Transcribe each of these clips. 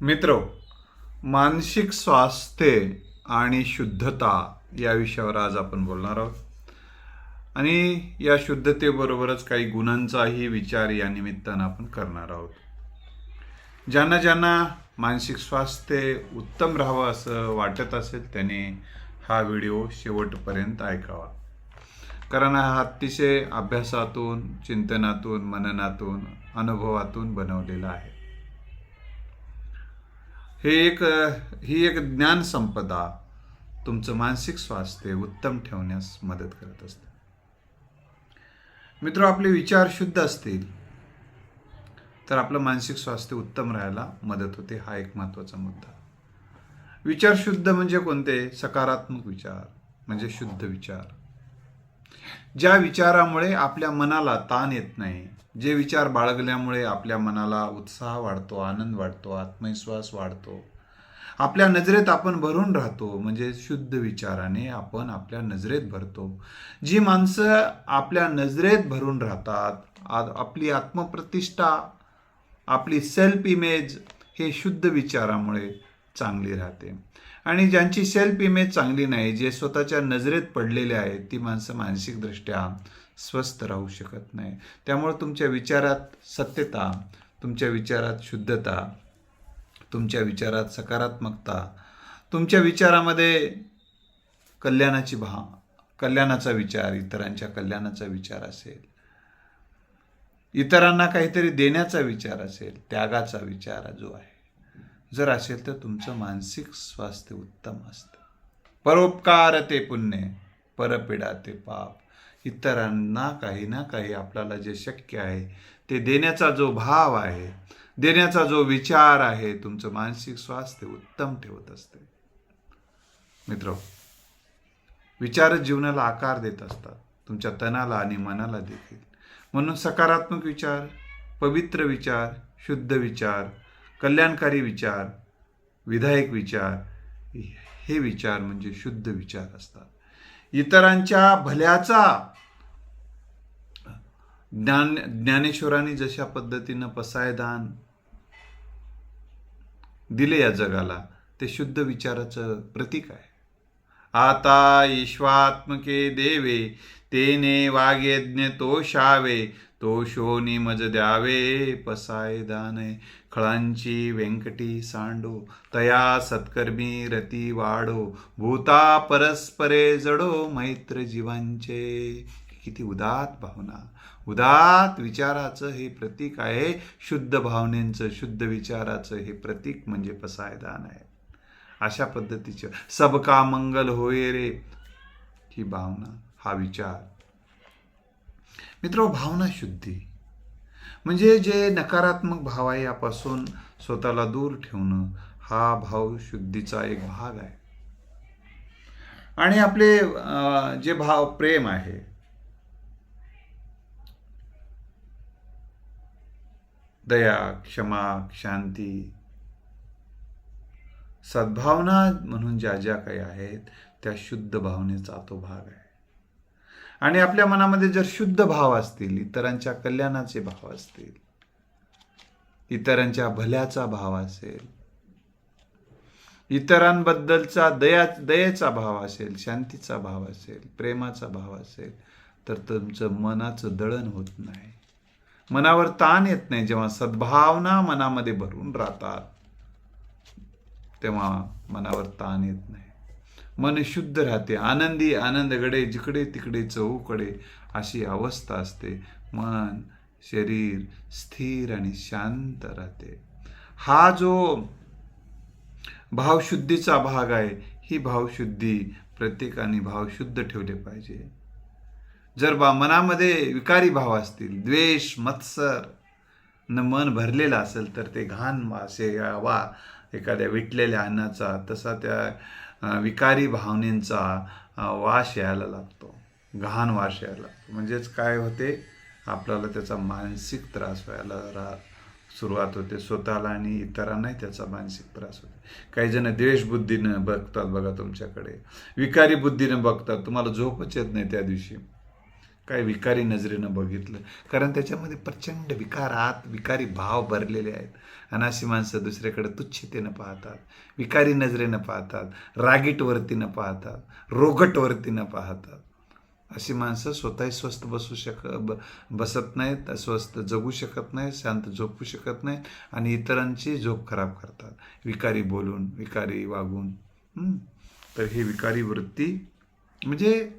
मित्र मानसिक स्वास्थ्य आणि शुद्धता या विषयावर आज आपण बोलणार आहोत. आणि या शुद्धतेबरोबरच काही गुणांचाही विचार या निमित्तानं आपण करणार आहोत. ज्यांना ज्यांना मानसिक स्वास्थ्य उत्तम राहावं असं वाटत असेल त्याने हा व्हिडिओ शेवटपर्यंत ऐकावा. कारण हा अतिशय अभ्यासातून चिंतनातून मननातून अनुभवातून बनवलेला आहे. हे एक ही एक ज्ञान संपदा तुमचं मानसिक स्वास्थ्य उत्तम ठेवण्यास मदत करत असते. मित्र आपले विचार शुद्ध असतील तर आपलं मानसिक स्वास्थ्य उत्तम राहायला मदत होते हा एक महत्त्वाचा मुद्दा. विचार शुद्ध म्हणजे कोणते? सकारात्मक विचार म्हणजे शुद्ध विचार. ज्या विचारामुळे आपल्या मनाला ताण येत नाही जे विचार बाळगल्यामुळे आपल्या मनाला उत्साह वाढतो आनंद वाढतो आत्मविश्वास वाढतो. आपल्या नजरेत आपण भरून राहतो म्हणजे शुद्ध विचाराने आपण आपल्या नजरेत भरतो. जी माणसं आपल्या नजरेत भरून राहतात आपली आत्मप्रतिष्ठा आपली सेल्फ इमेज हे शुद्ध विचारामुळे चांगली राहते. आणि ज्यांची सेल्फ इमेज चांगली नाही जे स्वतःच्या नजरेत पडलेले आहेत ती माणसं मानसिकदृष्ट्या स्वस्थ राहू शकत नाही. त्यामुळे तुमच्या विचारात सत्यता तुमच्या विचारात शुद्धता तुमच्या विचारात सकारात्मकता तुमच्या विचारामध्ये कल्याणाची भा कल्याणाचा विचार इतरांच्या कल्याणाचा विचार असेल. इतरांना काहीतरी देण्याचा विचार असेल त्यागाचा विचार जो आहे. जर असेल तर तुमचं मानसिक स्वास्थ्य उत्तम असतं. परोपकार ते पुण्य परपिडा ते पाप. इतरांना काही ना काही आपल्याला जे शक्य आहे ते देण्याचा जो भाव आहे देण्याचा जो विचार आहे तुमचं मानसिक स्वास्थ्य उत्तम ठेवत असते. मित्र विचारच जीवनाला आकार देत असतात. तुमच्या तणाला आणि मनाला देखील. म्हणून सकारात्मक विचार पवित्र विचार शुद्ध विचार कल्याणकारी विचार विधायक विचार हे विचार म्हणजे शुद्ध विचार असतात. इतरांच्या भल्याचा ज्ञान ज्ञानेश्वरांनी जशा पद्धतीनं पसायदान दिले या जगाला ते शुद्ध विचाराचं प्रतीक आहे. आता ईश्वात्मके देवे तेने वागयज्ञ तोषावे तो शोनी मज द्यावे पसाय दाने खळांची व्यंकटी सांडो तया सत्कर्मी रती वाढो भूता परस्परे जडो मैत्र जीवांचे. किती उदात भावना. उदात विचाराचं हे प्रतीक आहे. शुद्ध भावनेचं शुद्ध विचाराचं हे प्रतीक म्हणजे पसायदान आहे. अशा पद्धतीचं. सबका मंगल होय रे. ही भावना हा विचार. मित्र भावना शुद्धी. म्हणजे जे नकारात्मक भाव आहे यापासून स्वतःला दूर ठेवणं हा भाव शुद्धीचा एक भाग आहे. आणि आपले जे भाव प्रेम आहे दया क्षमा शांती सद्भावना म्हणून ज्या ज्या काही आहेत त्या शुद्ध भावनेचा तो भाग आहे. आणि आपल्या मनामध्ये जर शुद्ध भाव असतील इतरांच्या कल्याणाचे भाव असतील इतरांच्या भल्याचा भाव असेल इतरांबद्दलचा दया दयेचा भाव असेल शांतीचा भाव असेल प्रेमाचा भाव असेल तर तुमचं मनाचं दळण होत नाही. मनावर ताण येत नाही. जेव्हा सद्भावना मनामध्ये भरून राहतात तेव्हा मनावर ताण येत नाही. मन शुद्ध राहते. आनंदी आनंदकडे जिकडे तिकडे चौकडे अशी अवस्था असते. मन शरीर स्थिर आणि शांत राहते. हा जो भावशुद्धीचा भाग आहे ही भावशुद्धी प्रत्येकाने भावशुद्ध ठेवले पाहिजे. जर बा मनामध्ये विकारी भाव असतील द्वेष मत्सर न मन भरलेलं असेल तर ते घाण वासे वा एखाद्या विटलेल्या अन्नाचा तसा त्या विकारी भावनेंचा वास यायला लागतो. घाण वास यायला लागतो. म्हणजेच काय होते? आपल्याला त्याचा मानसिक त्रास व्हायला रा सुरुवात होते. स्वतःला आणि इतरांनाही त्याचा मानसिक त्रास होते. काही जण द्वेषबुद्धीनं बघतात बघा तुमच्याकडे. विकारी बुद्धीनं बघतात. तुम्हाला झोपच येत नाही त्या दिवशी. काय विकारी नजरेनं बघितलं. कारण त्याच्यामध्ये प्रचंड विकारात विकारी भाव भरलेले आहेत. आणि अशी माणसं दुसऱ्याकडे तुच्छतेनं पाहतात विकारी नजरेनं पाहतात रागीटवरतीनं पाहतात रोगटवरतीनं पाहतात. अशी माणसं स्वतःही स्वस्थ बसू शक ब बसत नाहीत स्वस्थ जगू शकत नाहीत शांत झोपू शकत नाहीत आणि इतरांची झोप खराब करतात. विकारी बोलून विकारी वागून. तर ही विकारी वृत्ती म्हणजे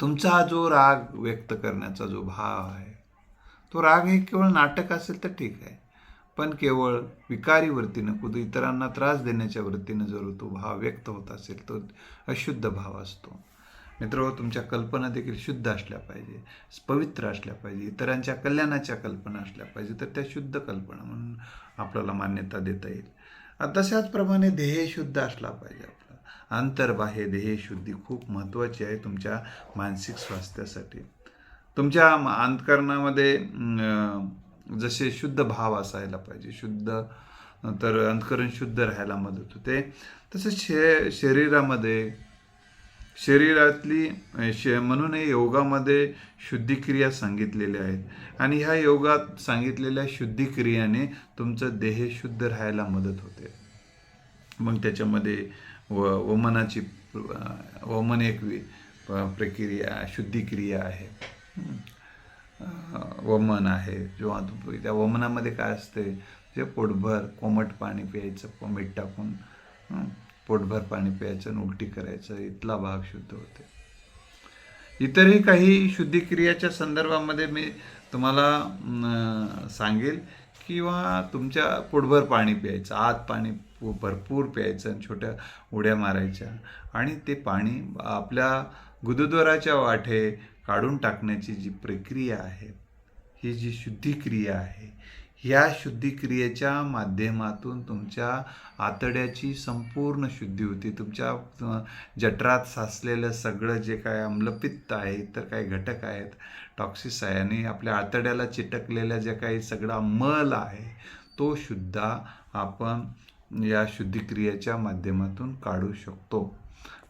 तुमचा हा जो राग व्यक्त करण्याचा जो भाव आहे तो राग हे केवळ नाटक असेल तर ठीक आहे. पण केवळ विकारी वृत्तीनं कुठं इतरांना त्रास देण्याच्या वृत्तीनं जर तो भाव व्यक्त होत असेल तो अशुद्ध भाव असतो. मित्र तुमच्या कल्पना देखील शुद्ध असल्या पाहिजे पवित्र असल्या पाहिजे इतरांच्या कल्याणाच्या कल्पना असल्या पाहिजे तर त्या शुद्ध कल्पना म्हणून आपल्याला मान्यता देता येईल. तशाचप्रमाणे ध्येय शुद्ध असला पाहिजे आपला. आंतरबाह्य ध्येय शुद्धी खूप महत्त्वाची आहे तुमच्या मानसिक स्वास्थ्यासाठी. तुमच्या अंतकरणामध्ये जसे शुद्ध भाव असायला पाहिजे शुद्ध तर अंतकरण शुद्ध राहायला मदत होते. तसंच शे शरीरामध्ये शरीरातली अ, श म्हणून हे योगामध्ये शुद्धिक्रिया सांगितलेल्या आहेत. आणि ह्या योगात सांगितलेल्या शुद्धिक्रियाने तुमचं देह शुद्ध राहायला मदत होते. मग त्याच्यामध्ये व वमनाची वमन एक प- प्रक्रिया शुद्धिक्रिया आहे. वमन आहे जेव्हा त्या वमनामध्ये काय असते? जे पोटभर कोमट पाणी प्यायचं प- मीठ टाकून पोटभर पाणी प्यायचं आणि उलटी करायचं इथला भाग शुद्ध होते. इतरही काही शुद्धिक्रियाच्या संदर्भामध्ये मी तुम्हाला सांगेल किंवा तुमच्या पोटभर पाणी प्यायचं आत पाणी भरपूर प्यायचं आणि छोट्या उड्या मारायच्या आणि ते पाणी आपल्या गुदद्वाराच्या वाटे काढून टाकण्याची जी प्रक्रिया आहे ही जी शुद्धिक्रिया आहे ह्या शुद्धिक्रियेच्या माध्यमातून तुमच्या आतड्याची संपूर्ण शुद्धी होती. तुमच्या जठरात साचलेलं सगळं जे काय अम्लपित्त आहे इतर काही घटक आहेत टॉक्सिस आहे आणि आपल्या आतड्याला चिटकलेल्या जे काही सगळा मल आहे तो सुद्धा आपण या शुद्धिक्रियेच्या माध्यमातून काढू शकतो.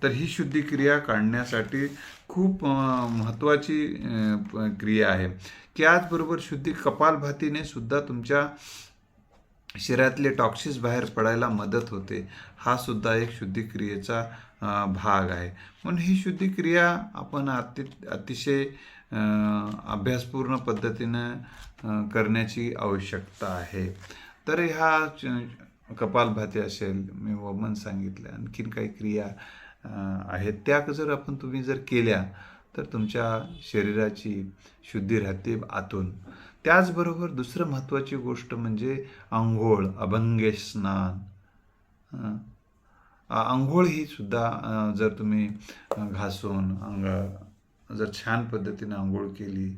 तर ही शुद्धिक्रिया काढण्यासाठी खूप महत्त्वाची क्रिया आहे. त्याचबरोबर शुद्धी कपालभातीने सुद्धा तुमच्या शरीरातले टॉक्सिस बाहेर पडायला मदत होते. हा सुद्धा एक शुद्धिक्रियेचा भाग आहे. म्हणून ही शुद्धिक्रिया आपण अति अतिशय अभ्यासपूर्ण पद्धतीनं करण्याची आवश्यकता आहे. तर ह्या च- कपालभाती असेल मी वमन सांगितलं आणखीन काही क्रिया आहेत. त्या जर आपण तुम्ही जर केल्या तर तुमच्या शरीराची शुद्धी राहते आतून. त्याचबरोबर दुसरं महत्त्वाची गोष्ट म्हणजे आंघोळ अभंगे स्नान. आंघोळ ही सुद्धा जर तुम्ही घासून अंग जर छान पद्धतीने आंघोळ केली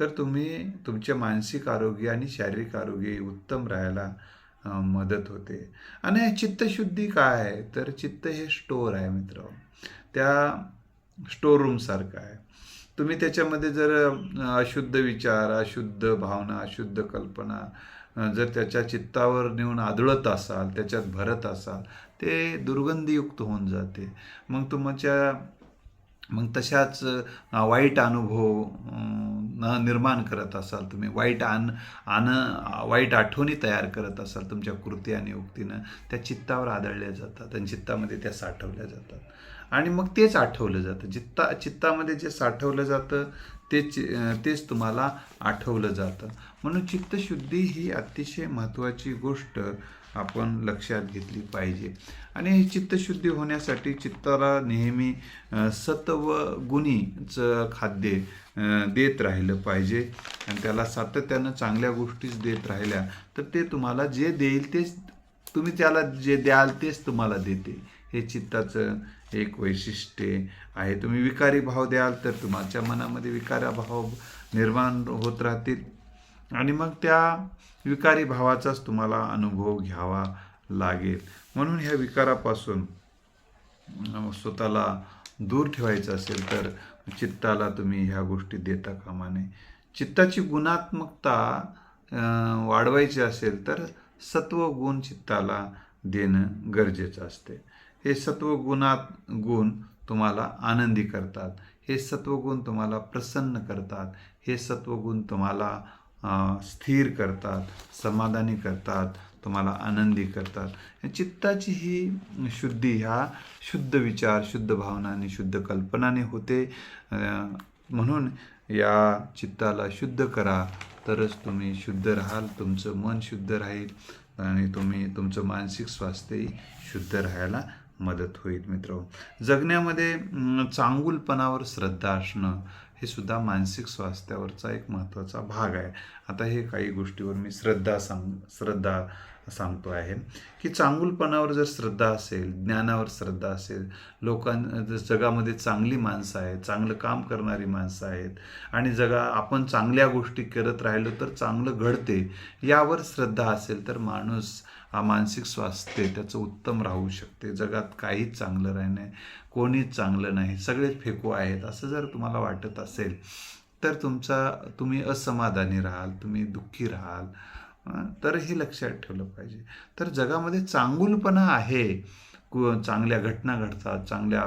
तर तुम्ही तुमचे मानसिक आरोग्य आणि शारीरिक आरोग्य उत्तम राहायला मदत होते. आणि चित्तशुद्धी काय आहे? तर चित्त हे स्टोर आहे मित्र त्या स्टोर रूमसारखं आहे. तुम्ही त्याच्यामध्ये जर अशुद्ध विचार अशुद्ध भावना अशुद्ध कल्पना जर त्याच्या चित्तावर नेऊन आदळत असाल त्याच्यात भरत असाल ते दुर्गंधीयुक्त होऊन जाते. मग तुमच्या मग तशाच वाईट अनुभव न निर्माण करत असाल तुम्ही वाईट आन आन वाईट आठवणी तयार करत असाल तुमच्या कृती आणि उक्तीनं त्या चित्तावर आदळल्या जातात आणि चित्तामध्ये त्या साठवल्या जातात. आणि मग तेच आठवलं जातं. चित्ता चित्तामध्ये जे साठवलं जातं तेच तेच तुम्हाला आठवलं जातं. म्हणून चित्तशुद्धी ही अतिशय महत्त्वाची गोष्ट आपण लक्षात घेतली पाहिजे. आणि ही चित्तशुद्धी होण्यासाठी चित्ताला नेहमी सत्व गुणीचं खाद्य देत राहिलं पाहिजे. आणि त्याला सातत्यानं चांगल्या गोष्टीच देत राहिल्या तर ते तुम्हाला जे देईल तेच तुम्ही त्याला जे द्याल तेच तुम्हाला देते. हे चित्ताचं एक वैशिष्ट्य आहे. तुम्ही विकारी भाव द्याल तर तुमच्या मनामध्ये विकारा भाव निर्माण होत राहतील. आणि मग त्या विकारी भावाचाच तुम्हाला अनुभव घ्यावा लागेल. म्हणून ह्या विकारापासून स्वतःला दूर ठेवायचं असेल तर चित्ताला तुम्ही ह्या गोष्टी देता कामा नये चित्ताची गुणात्मकता वाढवायची असेल तर सत्व गुण चित्ताला देणं गरजेचं असते. हे सत्वगुणात गुण तुम्हाला आनंदी करतात. हे सत्वगुण तुम्हाला प्रसन्न करतात. हे सत्वगुण तुम्हाला स्थिर करतात समाधानी करतात तुम्हाला आनंदी करतात. चित्ताची ही शुद्धी ह्या शुद्ध विचार शुद्ध भावनाने शुद्ध कल्पनाने होते. म्हणून या चित्ताला शुद्ध करा. तरच तुम्ही शुद्ध राहाल तुमचं मन शुद्ध राहील आणि तुम्ही तुमचं मानसिक स्वास्थ्यही शुद्ध राहायला मदत होईल मित्र. जगण्यामध्ये चांगुलपणावर श्रद्धा असणं हे सुद्धा मानसिक स्वास्थ्यावरचा एक महत्त्वाचा भाग आहे. आता हे काही गोष्टीवर मी श्रद्धा सांग श्रद्धा सांगतो आहे की चांगुलपणावर जर श्रद्धा असेल ज्ञानावर श्रद्धा असेल लोकां जगामध्ये चांगली माणसं आहेत चांगलं काम करणारी माणसं आहेत आणि जगा आपण चांगल्या गोष्टी करत राहिलो तर चांगलं घडते यावर श्रद्धा असेल तर माणूस हा मानसिक स्वास्थ्य त्याचं उत्तम राहू शकते. जगात काहीच चांगलं राही नाही कोणीच चांगलं नाही सगळेच फेकू आहेत असं जर तुम्हाला वाटत असेल तर तुमचा तुम्ही असमाधानी राहाल तुम्ही दुःखी राहाल तर हे लक्षात ठेवलं पाहिजे. तर जगामध्ये चांगुलपणा आहे. कु चांगल्या घटना घडतात चांगल्या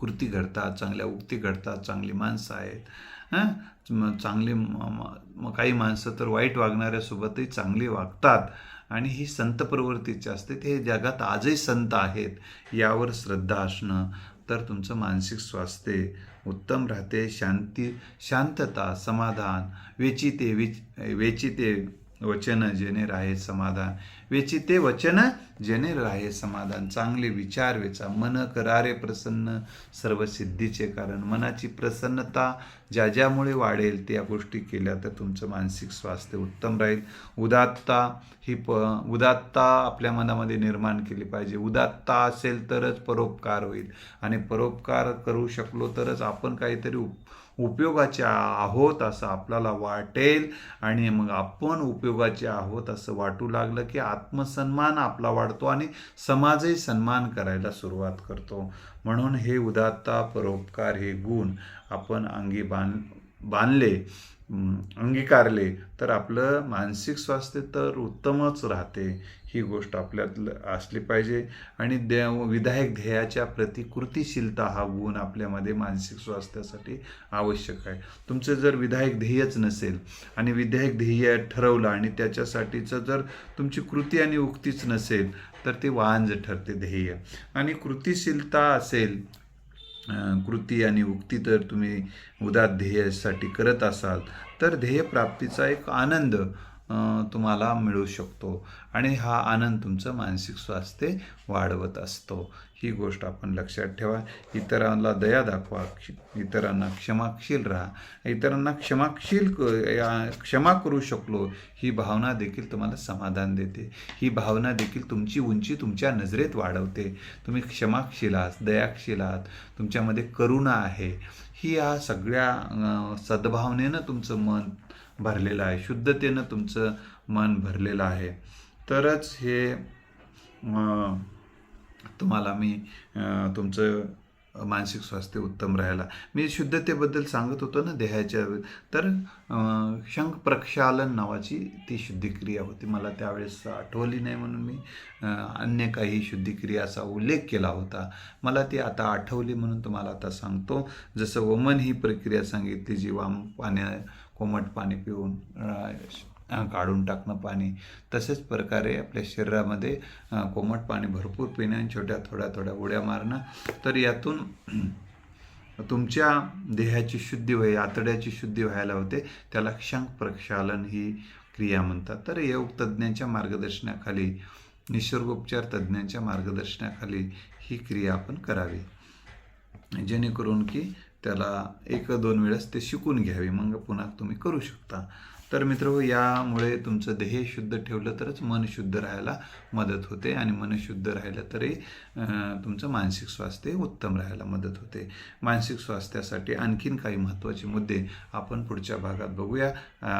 कृती घडतात चांगल्या उक्ती घडतात चांगली माणसं आहेत. हां चांगली काही माणसं तर वाईट वागणाऱ्यासोबतही चांगली वागतात. आणि ही संत प्रवृत्तीची असते. ते जगात आजही संत आहेत यावर श्रद्धा असणं तर तुमचं मानसिक स्वास्थ्य उत्तम राहते. शांती शांतता समाधान वेचिते वेच वेचिते वचन जेणे राहे समाधान. वेचिते वचन जेणे राहे समाधान. चांगले विचार वेचा. मन करारे प्रसन्न. सर्व सिद्धीचे कारण. मनाची प्रसन्नता ज्या ज्यामुळे वाढेल त्या गोष्टी केल्या तर तुमचं मानसिक स्वास्थ्य उत्तम राहील. उदात्ता ही प उदात्ता आपल्या मनामध्ये निर्माण केली पाहिजे. उदात्ता असेल तरच परोपकार होईल. आणि परोपकार करू शकलो तरच आपण काहीतरी उप उपयोगाचे आहोत असं आपल्याला वाटेल. आणि मग आपण उपयोगाचे आहोत असं वाटू लागलं की आत्मसन्मान आपला वाढतो आणि समाजही सन्मान करायला सुरुवात करतो. म्हणून हे उदात्ता परोपकार हे गुण आपण अंगी बांध बांधले अंगीकारले तर आपलं मानसिक स्वास्थ्य तर उत्तमच राहते. ही गोष्ट आपल्यात असली पाहिजे. आणि देव विधायक ध्येयाच्या प्रतिकृतीशीलता हा गुण आपल्यामध्ये मानसिक स्वास्थ्यासाठी आवश्यक आहे. तुमचं जर विधायक ध्येयच नसेल आणि विधायक ध्येय ठरवलं आणि त्याच्यासाठीचं जर तुमची कृती आणि उक्तीच नसेल तर ते वांज ठरते ध्येय. आणि कृतिशीलता असेल कृती आणि उक्ती तर तुम्ही उदात ध्येयासाठी करत असाल तर ध्येयप्राप्तीचा एक आनंद तुम्हाला मिळू शकतो. आणि हा आनंद तुमचं मानसिक स्वास्थ्य वाढवत असतो. ही गोष्ट आपण लक्षात ठेवा. इतरांना दया दाखवा क्ष- इतरांना क्षमाशील राहा. इतरांना क्षमाशील क- या- क्षमा करू शकलो ही भावना देखील तुम्हाला समाधान देते. ही भावना देखील तुमची उंची तुमच्या नजरेत वाढवते. तुम्ही क्षमाशील आहात दयाशील आहात. तुमच्यामध्ये करुणा आहे. ही या सगळ्या सद्भावनेनं तुमचं मन भरलेलं आहे. शुद्धतेनं तुमचं मन भरलेलं आहे. तरच हे तुम्हाला मी तुमचं मानसिक स्वास्थ्य उत्तम राहायला. मी शुद्धतेबद्दल सांगत होतो ना देहाच्या तर शंख प्रक्षालन नावाची ती शुद्धिक्रिया होती. मला त्यावेळेस आठवली नाही म्हणून मी अन्य काही शुद्धिक्रियाचा उल्लेख केला होता. मला ती आता आठवली म्हणून तुम्हाला आता सांगतो. जसं वमन ही प्रक्रिया सांगितली जी वाम पाण्या कोमट पाणी पिऊन काढून टाकणं पाणी. तसेच प्रकारे आपल्या शरीरामध्ये कोमट पाणी भरपूर पिणं आणि छोट्या थोड्या थोड्या उड्या मारणं. तर यातून तुमच्या देहाची शुद्धी व्हाय आतड्याची शुद्धी व्हायला होते. त्याला क्षंक प्रक्षालन ही क्रिया म्हणतात. तर योग तज्ज्ञांच्या मार्गदर्शनाखाली निसर्गोपचार तज्ज्ञांच्या मार्गदर्शनाखाली ही क्रिया आपण करावी. जेणेकरून की त्याला एक दोन वेळेस ते शिकून घ्यावे. मग पुन्हा तुम्ही करू शकता. तर मित्र यामुळे तुमचं देह शुद्ध ठेवलं तरच मन शुद्ध राहायला मदत होते आणि मन शुद्ध राहिलं तरी तुमचं मानसिक स्वास्थ्य उत्तम राहायला मदत होते. मानसिक स्वास्थ्यासाठी आणखीन काही महत्त्वाचे मुद्दे आपण पुढच्या भागात बघूया.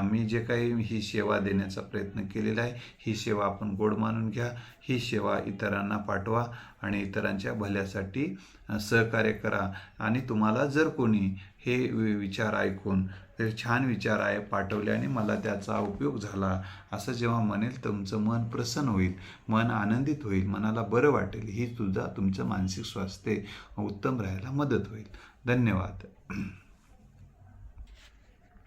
मी जे काही ही सेवा देण्याचा प्रयत्न केलेला आहे ही सेवा आपण गोड मानून घ्या ही सेवा इतरांना पाठवा आणि इतरांच्या भल्यासाठी सहकार्य करा. आणि तुम्हाला जर कोणी हे विचार ऐकून तर छान विचार आहे पाठवले आणि मला त्याचा उपयोग झाला. असं जेव्हा म्हणेल तुमचं मन प्रसन्न होईल मन आनंदित होईल मनाला बरं वाटेल ही सुद्धा तुमचं मानसिक स्वास्थ्य उत्तम राहायला मदत होईल. धन्यवाद.